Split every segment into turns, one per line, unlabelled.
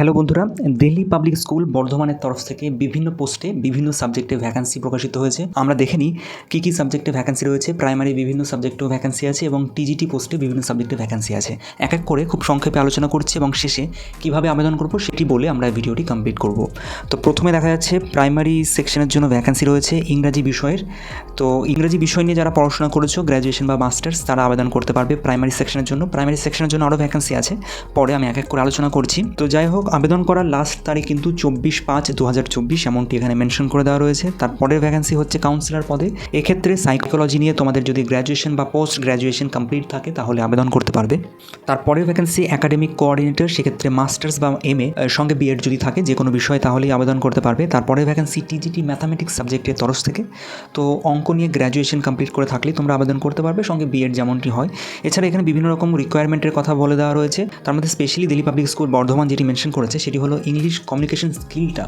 Hello বন্ধুরা, Delhi public school বর্ধমানের তরফ থেকে বিভিন্ন পোস্টে বিভিন্ন সাবজেক্টে ভ্যাকান্সি প্রকাশিত হয়েছে। আমরা দেখে নিই কী কী সাবজেক্টে ভ্যাকান্সি রয়েছে। প্রাইমারি বিভিন্ন সাবজেক্টেও ভ্যাকান্সি আছে এবং টিজিটি পোস্টে বিভিন্ন সাবজেক্টে ভ্যাকান্সি আছে। এক এক করে খুব সংক্ষেপে আলোচনা করছি এবং শেষে কীভাবে আবেদন করব সেটি বলে আমরা ভিডিওটি কমপ্লিট করব। তো প্রথমে দেখা যাচ্ছে প্রাইমারি সেকশনের জন্য ভ্যাকান্সি রয়েছে ইংরাজি বিষয়ের। তো ইংরাজি বিষয় নিয়ে যারা পড়াশোনা করেছ গ্র্যাজুয়েশন বা মাস্টার্স তারা আবেদন করতে পারবে প্রাইমারি সেকশনের জন্য। প্রাইমারি সেকশনের জন্য আরও ভ্যাকান্সি আছে। পরে আমি এক এক করে আলোচনা করছি। তো যাই হোক আবেদন করার লাস্ট তারিখ কিন্তু চব্বিশ পাঁচ দু হাজার চব্বিশ এমনটি এখানে মেনশন করে দেওয়া রয়েছে। তারপরের ভ্যাকেন্সি হচ্ছে কাউন্সিলর পদে। এক্ষেত্রে সাইকোলজি নিয়ে তোমাদের যদি গ্র্যাজুয়েশন বা পোস্ট গ্র্যাজুয়েশন কমপ্লিট থাকে, তাহলে আবেদন করতে পারবে। তারপরের ভ্যাকেন্সি একাডেমিক কোঅর্ডিনেটর সেক্ষেত্রে মাস্টার্স বা এম এ সঙ্গে বিএড যদি থাকে, যে কোনো বিষয়ে তাহলেই আবেদন করতে পারবে। তারপরে ভ্যাকান্সি টিজিটি ম্যাথামেটিক্স সাবজেক্টের তরফ থেকে। তো অঙ্ক নিয়ে গ্র্যাজুয়েশন কমপ্লিট করে থাকলে তোমরা আবেদন করতে পারবে, সঙ্গে বিএড যেমনটি হয়। এছাড়া এখানে বিভিন্ন রকম রিকোয়ারমেন্টের কথা বলে দেওয়া রয়েছে। তার মধ্যে specially Delhi Public School Bardhaman যেটি মেনশন করেছে সেটি হলো ইংলিশ কমিউনিকেশন স্কিলটা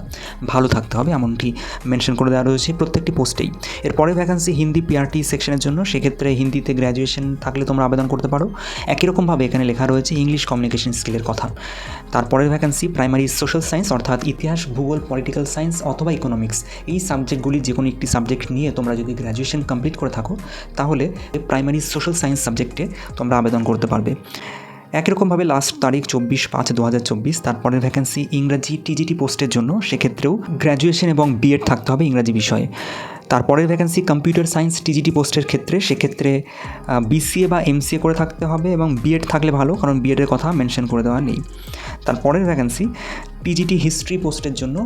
ভালো থাকতে হবে, এমনটি মেনশন করে দেওয়া রয়েছে প্রত্যেকটি পোস্টেই এরপরে ভ্যাকান্সি হিন্দি পিআরটি সেকশনের জন্য, সেক্ষেত্রে হিন্দিতে গ্র্যাজুয়েশন থাকলে তোমরা আবেদন করতে পারো। একই রকমভাবে এখানে লেখা রয়েছে ইংলিশ কমিউনিকেশন স্কিলের কথা। তারপরের ভ্যাকান্সি প্রাইমারি সোশ্যাল সায়েন্স অর্থাৎ ইতিহাস, ভূগোল পলিটিক্যাল সায়েন্স অথবা ইকোনমিক্স এই সাবজেক্টগুলি যে কোনো একটি সাবজেক্ট নিয়ে তোমরা যদি গ্র্যাজুয়েশন কমপ্লিট করে থাকো, তাহলে প্রাইমারি সোশ্যাল সায়েন্স সাবজেক্টে তোমরা আবেদন করতে পারবে। একই রকমভাবে লাস্ট তারিখ চব্বিশ পাঁচ দু হাজার চব্বিশ, তারপরের ভ্যাকেন্সি ইংরাজি টিজিটি পোস্টের জন্য, সেক্ষেত্রেও গ্র্যাজুয়েশন এবং বিএড থাকতে হবে ইংরাজি বিষয়ে। তারপরের ভ্যাকেন্সি কম্পিউটার সায়েন্স টিজিটি পোস্টের ক্ষেত্রে, সেক্ষেত্রে বিসিএ বা এমসিএ করে থাকতে হবে এবং বিএড থাকলে ভালো, কারণ বিএডের কথা মেনশন করে দেওয়া নেই। তারপরের ভ্যাকেন্সি টিজিটি হিস্ট্রি পোস্টের জন্য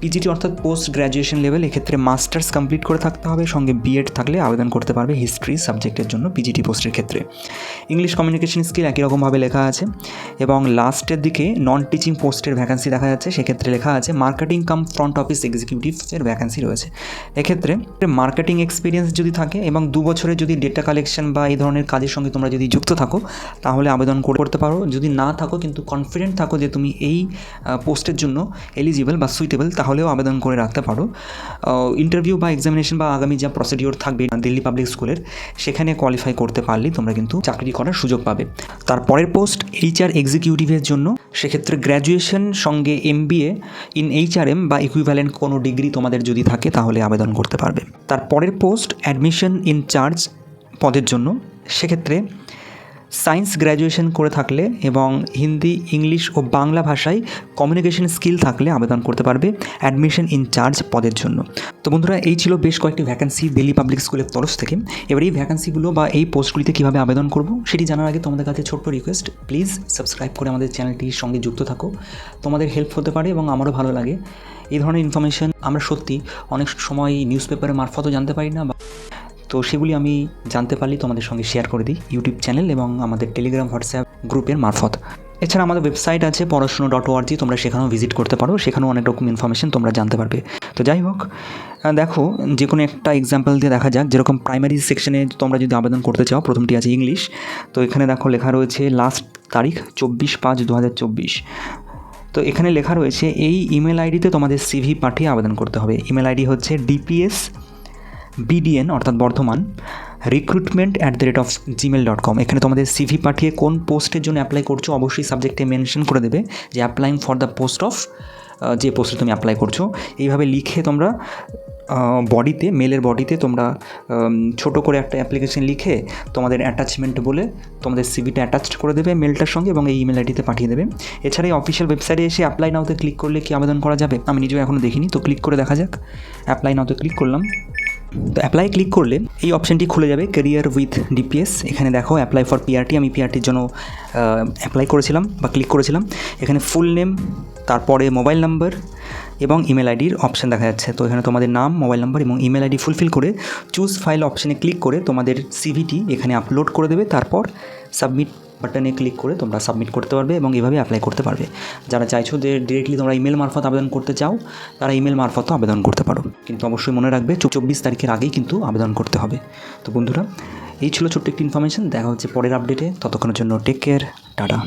পিজিটি অর্থাৎ পোস্ট গ্র্যাজুয়েশন লেভেল এক্ষেত্রে মাস্টার্স কমপ্লিট করে থাকতে হবে, সঙ্গে বিএড থাকলে আবেদন করতে পারবে হিস্ট্রি সাবজেক্টের জন্য পিজিটি পোস্টের ক্ষেত্রে। ইংলিশ কমিউনিকেশন স্কিল একই রকমভাবে লেখা আছে এবং লাস্টের দিকে নন টিচিং পোস্টের ভ্যাকান্সি দেখা যাচ্ছে, সেক্ষেত্রে লেখা আছে মার্কেটিং কাম ফ্রন্ট অফিস এক্সিকিউটিভসের ভ্যাকান্সি রয়েছে। এক্ষেত্রে মার্কেটিং এক্সপিরিয়েন্স যদি থাকে এবং দু বছরের যদি ডেটা কালেকশন বা এই ধরনের কাজের সঙ্গে তোমরা যদি যুক্ত থাকো, তাহলে আবেদন করতে পারো। যদি না থাকো কিন্তু কনফিডেন্ট থাকো যে তুমি এই পোস্টের জন্য এলিজিবল বা সুইটেবল তাহলেও আবেদন করে রাখতে পারো। ইন্টারভিউ বা এক্সামিনেশন বা আগামী যা প্রসিডিওর থাকবে দিল্লি পাবলিক স্কুলের সেখানে কোয়ালিফাই করতে পারলেই তোমরা কিন্তু চাকরি করার সুযোগ পাবে। তারপরের পোস্ট এইচআর এক্সিকিউটিভের জন্য, সেক্ষেত্রে গ্র্যাজুয়েশন সঙ্গে এমবিএ ইন এইচআরএম বা ইকুইভ্যালেন্ট কোনো ডিগ্রি তোমাদের যদি থাকে তাহলে আবেদন করতে পারবে। তারপরের পোস্ট অ্যাডমিশন ইন চার্জ পদের জন্য, সেক্ষেত্রে সায়েন্স গ্র্যাজুয়েশন করে থাকলে এবং হিন্দি, ইংলিশ ও বাংলা ভাষায় কমিউনিকেশন স্কিল থাকলে আবেদন করতে পারবে অ্যাডমিশন ইনচার্জ পদের জন্য। তো বন্ধুরা, এই ছিল বেশ কয়েকটি ভ্যাকান্সি দিল্লি পাবলিক স্কুলের তরফ থেকে। এবার এই ভ্যাকান্সিগুলো বা এই পোস্টগুলিতে কীভাবে আবেদন করব সেটি জানার আগে তোমাদের কাছে ছোট্ট রিকোয়েস্ট প্লিজ সাবস্ক্রাইব করে আমাদের চ্যানেলটির সঙ্গে যুক্ত থাকো। তোমাদের হেল্প হতে পারে এবং আমারও ভালো লাগে। এই ধরনের ইনফরমেশন আমরা সত্যি অনেক সময় নিউজ পেপারের মারফতও জানতে পারি না বা তো সেগুলি আমি জানতে পারলেই তোমাদের সঙ্গে শেয়ার করে দিই ইউটিউব চ্যানেল এবং আমাদের টেলিগ্রাম হোয়াটসঅ্যাপ গ্রুপের মারফত। এছাড়া আমাদের ওয়েবসাইট আছে পড়াশুনো ডট ওআরজি তোমরা সেখানেও ভিজিট করতে পারো, সেখানেও অনেক রকম ইনফরমেশন তোমরা জানতে পারবে। তো যাই হোক দেখো যে কোনো একটা এক্সাম্পল দিয়ে দেখা যাক, যেরকম প্রাইমারি সেকশনে তোমরা যদি আবেদন করতে চাও, প্রথমটি আছে ইংলিশ তো এখানে দেখো লেখা রয়েছে লাস্ট তারিখ চব্বিশ পাঁচ দু হাজার চব্বিশ। তো এখানে লেখা রয়েছে, এই ইমেল আইডিতে তোমাদের সিভি পাঠিয়ে আবেদন করতে হবে। ইমেল আইডি হচ্ছে ডিপিএস বিডিএন অর্থাৎ Bardhaman recruitment at the rate of Gmail dot com এখানে তোমাদের সিভি পাঠিয়ে কোন পোস্টের জন্য অ্যাপ্লাই করছ, অবশ্যই সাবজেক্টে মেনশন করে দেবে যে applying for the post of যে পোস্টে তুমি অ্যাপ্লাই করছ। এইভাবে লিখে তোমরা বডিতে মেলের বডিতে তোমরা ছোট করে একটা অ্যাপ্লিকেশন লিখে তোমাদের অ্যাটাচমেন্ট বলে তোমাদের সিভিটা অ্যাটাচড করে দেবে মেলটার সঙ্গে এবং এই ইমেল আইডিতে পাঠিয়ে দেবে। এছাড়া অফিসিয়াল ওয়েবসাইটে এসে অ্যাপ্লাই নাওতে ক্লিক করলে কি আবেদন করা যাবে? আমি নিজেও এখনও দেখিনি, তো ক্লিক করে দেখা যাক। অ্যাপ্লাই নাওতে ক্লিক করলাম। তো অ্যাপ্লাই ক্লিক করলে এই অপশানটি খুলে যাবে কেরিয়ার উইথ ডিপিএস এখানে দেখো অ্যাপ্লাই ফর পিআরটি আমি পিআরটির জন্য অ্যাপ্লাই করেছিলাম বা ক্লিক করেছিলাম। এখানে ফুল নেম তারপরে মোবাইল নাম্বার এবং ইমেল আইডির অপশান দেখা যাচ্ছে। তো এখানে তোমাদের নাম মোবাইল নাম্বার এবং ইমেল আইডি ফুলফিল করে চুজ ফাইল অপশানে ক্লিক করে তোমাদের সিভিটি এখানে আপলোড করে দেবে। তারপর সাবমিট বাটনে ক্লিক করে তোমরা সাবমিট করতে পারবে এবং এভাবে অ্যাপ্লাই করতে পারবে। যারা চাইছো যে ডিরেক্টলি তোমরা ইমেল মারফত আবেদন করতে চাও, তারা ইমেল মারফতও আবেদন করতে পারো। কিন্তু অবশ্যই মনে রাখবে চব্বিশ তারিখের আগেই কিন্তু আবেদন করতে হবে। তো বন্ধুরা, এই ছিল ছোট্ট একটি ইনফরমেশান দেখা হচ্ছে পরের আপডেটে ততক্ষণের জন্য টেক কেয়ার টাটা।